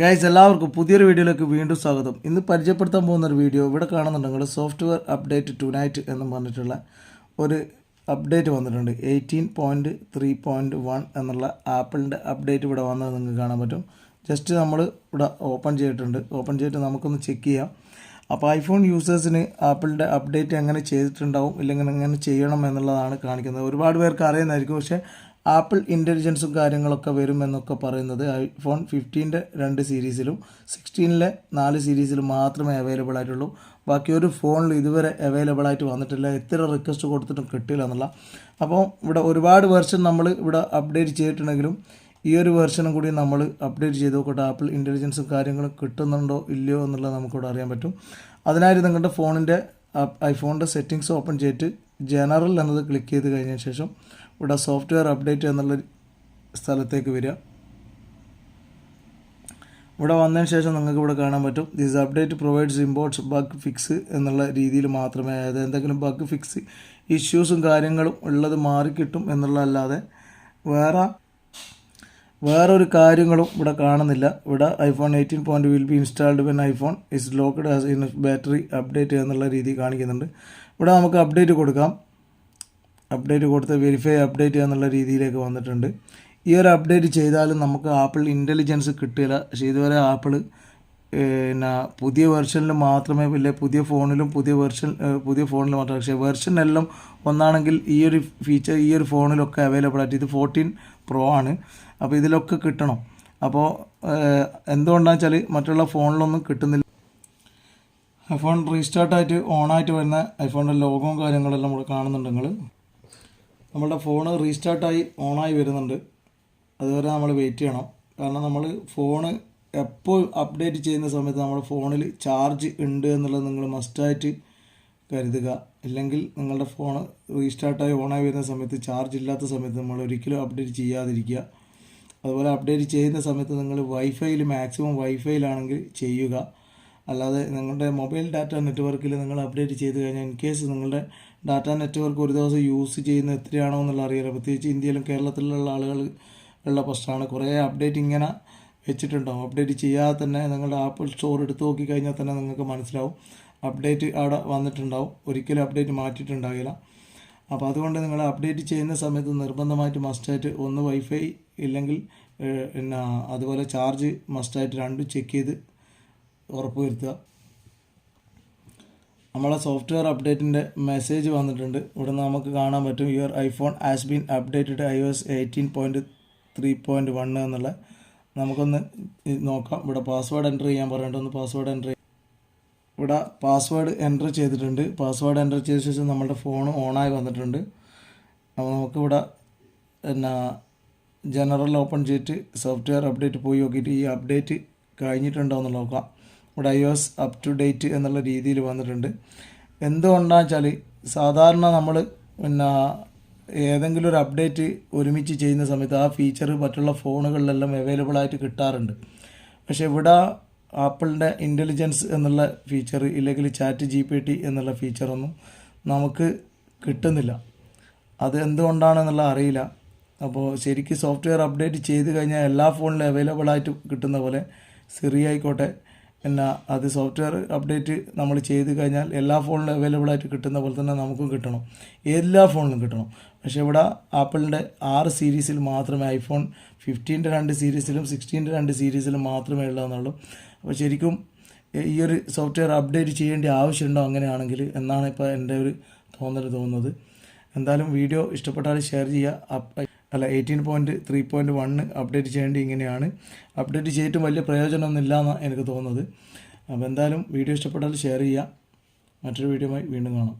Guys എല്ലാവർക്കും പുതിയൊരു വീഡിയോയിലേക്ക് വീണ്ടും സ്വാഗതം. ഇന്ന് പരിചയപ്പെടുത്താൻ പോകുന്ന ഒരു വീഡിയോ ഇവിടെ കാണുന്നുണ്ടെങ്കിൽ സോഫ്റ്റ്വെയർ അപ്ഡേറ്റ് ടു നൈറ്റ് എന്ന് പറഞ്ഞിട്ടുള്ള ഒരു അപ്ഡേറ്റ് വന്നിട്ടുണ്ട്. Eighteen point three point one എന്നുള്ള ആപ്പിളിന്റെ അപ്ഡേറ്റ് ഇവിടെ വന്നത് നിങ്ങൾക്ക് കാണാൻ പറ്റും. ജസ്റ്റ് നമ്മൾ ഇവിടെ ഓപ്പൺ ചെയ്തിട്ടുണ്ട്. ഓപ്പൺ ചെയ്തിട്ട് നമുക്കൊന്ന് ചെക്ക് ചെയ്യാം. അപ്പോൾ ഐഫോൺ യൂസേഴ്സിന് ആപ്പിളിന്റെ അപ്ഡേറ്റ് എങ്ങനെ ചെയ്തിട്ടുണ്ടാവും ഇല്ലെങ്കിൽ എങ്ങനെ ചെയ്യണം എന്നുള്ളതാണ് കാണിക്കുന്നത്. ഒരുപാട് പേർക്ക് അറിയുന്നതായിരിക്കും. പക്ഷേ ആപ്പിൾ ഇന്റലിജൻസും കാര്യങ്ങളൊക്കെ വരും എന്നൊക്കെ പറയുന്നത് ഐഫോൺ ഫിഫ്റ്റീന്റെ രണ്ട് സീരീസിലും സിക്സ്റ്റീനിലെ നാല് സീരീസിലും മാത്രമേ അവൈലബിൾ ആയിട്ടുള്ളൂ. ബാക്കി ഒരു ഫോണിൽ ഇതുവരെ അവൈലബിൾ ആയിട്ട് വന്നിട്ടില്ല. എത്ര റിക്വസ്റ്റ് കൊടുത്തിട്ടും കിട്ടില്ല എന്നുള്ള. അപ്പോൾ ഇവിടെ ഒരുപാട് വെർഷൻ നമ്മൾ ഇവിടെ അപ്ഡേറ്റ് ചെയ്തിട്ടുണ്ടെങ്കിലും ഈ ഒരു വെർഷനും കൂടി നമ്മൾ അപ്ഡേറ്റ് ചെയ്ത് നോക്കട്ടെ. ആപ്പിൾ ഇന്റലിജൻസും കാര്യങ്ങളും കിട്ടുന്നുണ്ടോ ഇല്ലയോ എന്നുള്ളത് നമുക്കിവിടെ അറിയാൻ പറ്റും. അതിനായിട്ട് നിങ്ങളുടെ ഫോണിന്റെ ഐഫോണിന്റെ സെറ്റിങ്സ് ഓപ്പൺ ചെയ്തിട്ട് ജനറൽ എന്നത് ക്ലിക്ക് ചെയ്ത് കഴിഞ്ഞ ശേഷം ഇവിടെ സോഫ്റ്റ്വെയർ അപ്ഡേറ്റ് എന്നുള്ള സ്ഥലത്തേക്ക് വരിക. ഇവിടെ വന്നതിന് ശേഷം നിങ്ങൾക്ക് ഇവിടെ കാണാൻ പറ്റും. This update provides imports bug fix എന്നുള്ള രീതിയിൽ മാത്രമേ അതായത് എന്തെങ്കിലും ബഗ് ഫിക്സ് ഇഷ്യൂസും കാര്യങ്ങളും ഉള്ളത് മാറിക്കിട്ടും എന്നുള്ളതല്ലാതെ വേറെ വേറൊരു കാര്യങ്ങളും ഇവിടെ കാണുന്നില്ല. ഇവിടെ iPhone eighteen point will be installed when iPhone is locked as in battery update എന്നുള്ള രീതി കാണിക്കുന്നുണ്ട്. ഇവിടെ നമുക്ക് അപ്ഡേറ്റ് കൊടുക്കാം. അപ്ഡേറ്റ് കൊടുത്ത് വെരിഫൈ അപ്ഡേറ്റ് എന്നുള്ള രീതിയിലേക്ക് വന്നിട്ടുണ്ട്. ഈ ഒരു അപ്ഡേറ്റ് ചെയ്താലും നമുക്ക് ആപ്പിൾ ഇന്റലിജൻസ് കിട്ടില്ല പക്ഷേ ഇതുവരെ ആപ്പിൾ പിന്നെ പുതിയ വെർഷനിൽ മാത്രമേ ഇല്ല പുതിയ ഫോണിലും പുതിയ വെർഷൻ പുതിയ ഫോണിലും മാത്രമേ പക്ഷേ വെർഷൻ എല്ലാം ഒന്നാണെങ്കിൽ ഈ ഒരു ഫീച്ചർ ഈ ഒരു ഫോണിലൊക്കെ അവൈലബിൾ ആയിട്ട് ഇത് ഫോർട്ടീൻ പ്രോ ആണ്. അപ്പോൾ ഇതിലൊക്കെ കിട്ടണം. അപ്പോൾ എന്തുകൊണ്ടാണെന്ന് വെച്ചാൽ മറ്റുള്ള ഫോണിലൊന്നും കിട്ടുന്നില്ല. ഐഫോൺ റീസ്റ്റാർട്ടായിട്ട് ഓണായിട്ട് വരുന്ന ഐഫോണിന്റെ ലോഗവും കാര്യങ്ങളെല്ലാം നമ്മൾ കാണുന്നുണ്ടെങ്കിൽ നമ്മളുടെ ഫോൺ റീസ്റ്റാർട്ടായി ഓണായി വരുന്നുണ്ട്. അതുവരെ നമ്മൾ വെയിറ്റ് ചെയ്യണം. കാരണം നമ്മൾ ഫോണ് എപ്പോൾ അപ്ഡേറ്റ് ചെയ്യുന്ന സമയത്ത് നമ്മുടെ ഫോണിൽ ചാർജ് ഉണ്ട് എന്നുള്ളത് നിങ്ങൾ മസ്റ്റായിട്ട് കരുതുക. ഇല്ലെങ്കിൽ നിങ്ങളുടെ ഫോൺ റീസ്റ്റാർട്ടായി ഓണായി വരുന്ന സമയത്ത് ചാർജ് ഇല്ലാത്ത സമയത്ത് നമ്മൾ ഒരിക്കലും അപ്ഡേറ്റ് ചെയ്യാതിരിക്കുക. അതുപോലെ അപ്ഡേറ്റ് ചെയ്യുന്ന സമയത്ത് നിങ്ങൾ വൈഫൈയിൽ മാക്സിമം വൈഫൈയിലാണെങ്കിൽ ചെയ്യുക. അല്ലാതെ നിങ്ങളുടെ മൊബൈൽ ഡാറ്റ നെറ്റ്വർക്കിൽ നിങ്ങൾ അപ്ഡേറ്റ് ചെയ്ത് കഴിഞ്ഞാൽ ഇൻ കേസ് നിങ്ങളുടെ ഡാറ്റ നെറ്റ്വർക്ക് ഒരു ദിവസം യൂസ് ചെയ്യുന്ന എത്രയാണോ എന്നുള്ള അറിയില്ല. പ്രത്യേകിച്ച് ഇന്ത്യയിലും കേരളത്തിലുള്ള ആളുകൾ ഉള്ള പ്രശ്നമാണ്. കുറേ അപ്ഡേറ്റ് ഇങ്ങനെ വെച്ചിട്ടുണ്ടാവും. അപ്ഡേറ്റ് ചെയ്യാതെ തന്നെ നിങ്ങളുടെ ആപ്പിൾ സ്റ്റോർ എടുത്ത് നോക്കി കഴിഞ്ഞാൽ തന്നെ നിങ്ങൾക്ക് മനസ്സിലാവും. അപ്ഡേറ്റ് അവിടെ വന്നിട്ടുണ്ടാവും. ഒരിക്കലും അപ്ഡേറ്റ് മാറ്റിയിട്ടുണ്ടാകില്ല. അപ്പോൾ അതുകൊണ്ട് നിങ്ങൾ അപ്ഡേറ്റ് ചെയ്യുന്ന സമയത്ത് നിർബന്ധമായിട്ട് മസ്റ്റായിട്ട് ഒന്ന് വൈഫൈ ഇല്ലെങ്കിൽ പിന്നെ അതുപോലെ ചാർജ് മസ്റ്റായിട്ട് രണ്ടും ചെക്ക് ചെയ്ത് ഉറപ്പ് വരുത്തുക നമ്മളെ സോഫ്റ്റ്വെയർ അപ്ഡേറ്റിന്റെ മെസ്സേജ് വന്നിട്ടുണ്ട്. ഇവിടെ നമുക്ക് കാണാൻ പറ്റും your iPhone has been updated iOS eighteen point three point one എന്നുള്ള. നമുക്കൊന്ന് നോക്കാം. ഇവിടെ പാസ്വേഡ് എന്റർ ചെയ്യാൻ പറയേണ്ട. ഒന്ന് പാസ്വേഡ് എന്റർ ഇവിടെ പാസ്വേഡ് എന്റർ ചെയ്തിട്ടുണ്ട്. പാസ്വേഡ് എന്റർ ചെയ്ത ശേഷം നമ്മുടെ ഫോൺ ഓണായി വന്നിട്ടുണ്ട്. അപ്പോൾ നമുക്കിവിടെ എന്നാ ജനറൽ ഓപ്പൺ ചെയ്തിട്ട് സോഫ്റ്റ്വെയർ അപ്ഡേറ്റ് പോയി നോക്കിയിട്ട് ഈ അപ്ഡേറ്റ് കഴിഞ്ഞിട്ടുണ്ടോ എന്ന് നോക്കാം. ഇവിടെ iOS up to date എന്നുള്ള രീതിയിൽ വന്നിട്ടുണ്ട്. എന്തുകൊണ്ടാണെന്ന് വെച്ചാൽ സാധാരണ നമ്മൾ പിന്നെ ഏതെങ്കിലും ഒരു അപ്ഡേറ്റ് ഒരുമിച്ച് ചെയ്യുന്ന സമയത്ത് ആ ഫീച്ചർ മറ്റുള്ള ഫോണുകളിലെല്ലാം അവൈലബിൾ ആയിട്ട് കിട്ടാറുണ്ട്. പക്ഷേ ഇവിടെ ആപ്പിളിന്റെ ഇന്റലിജൻസ് എന്നുള്ള ഫീച്ചർ ഇല്ലെങ്കിൽ ചാറ്റ് ജി പി ടി എന്നുള്ള ഫീച്ചറൊന്നും നമുക്ക് കിട്ടുന്നില്ല. അത് എന്തുകൊണ്ടാണെന്നുള്ള അറിയില്ല. അപ്പോൾ ശരിക്കും സോഫ്റ്റ്വെയർ അപ്ഡേറ്റ് ചെയ്ത് കഴിഞ്ഞാൽ എല്ലാ ഫോണിലും അവൈലബിൾ ആയിട്ട് കിട്ടുന്ന പോലെ സിറി ആയിക്കോട്ടെ പിന്നെ അത് സോഫ്റ്റ്വെയർ അപ്ഡേറ്റ് നമ്മൾ ചെയ്ത് കഴിഞ്ഞാൽ എല്ലാ ഫോണിലും അവൈലബിൾ ആയിട്ട് കിട്ടുന്ന പോലെ തന്നെ നമുക്കും കിട്ടണം. എല്ലാ ഫോണിലും കിട്ടണം. പക്ഷേ ഇവിടെ ആപ്പിളിന്റെ ആറ് സീരീസിൽ മാത്രമേ ഐഫോൺ ഫിഫ്റ്റീന്റെ രണ്ട് സീരീസിലും സിക്സ്റ്റീന്റെ രണ്ട് സീരീസിലും മാത്രമേ ഉള്ളതെന്നുള്ളൂ അപ്പോൾ ശരിക്കും ഈ ഒരു സോഫ്റ്റ്വെയർ അപ്ഡേറ്റ് ചെയ്യേണ്ട ആവശ്യമുണ്ടോ അങ്ങനെയാണെങ്കിൽ എന്നാണ് ഇപ്പോൾ എന്റെ ഒരു തോന്നൽ തോന്നുന്നത്. എന്തായാലും വീഡിയോ ഇഷ്ടപ്പെട്ടാൽ ഷെയർ ചെയ്യുക. അല്ല eighteen point three point one update ചെയ്യേണ്ടി ഇങ്ങനെയാണ്. അപ്ഡേറ്റ് ചെയ്തിട്ടും വലിയ പ്രയോജനമൊന്നും ഇല്ല എന്നാണ് എനിക്ക് തോന്നുന്നത്. അപ്പോൾ എന്തായാലും വീഡിയോ ഇഷ്ടപ്പെട്ടാൽ ഷെയർ ചെയ്യുക. മറ്റൊരു വീഡിയോയുമായി വീണ്ടും കാണാം.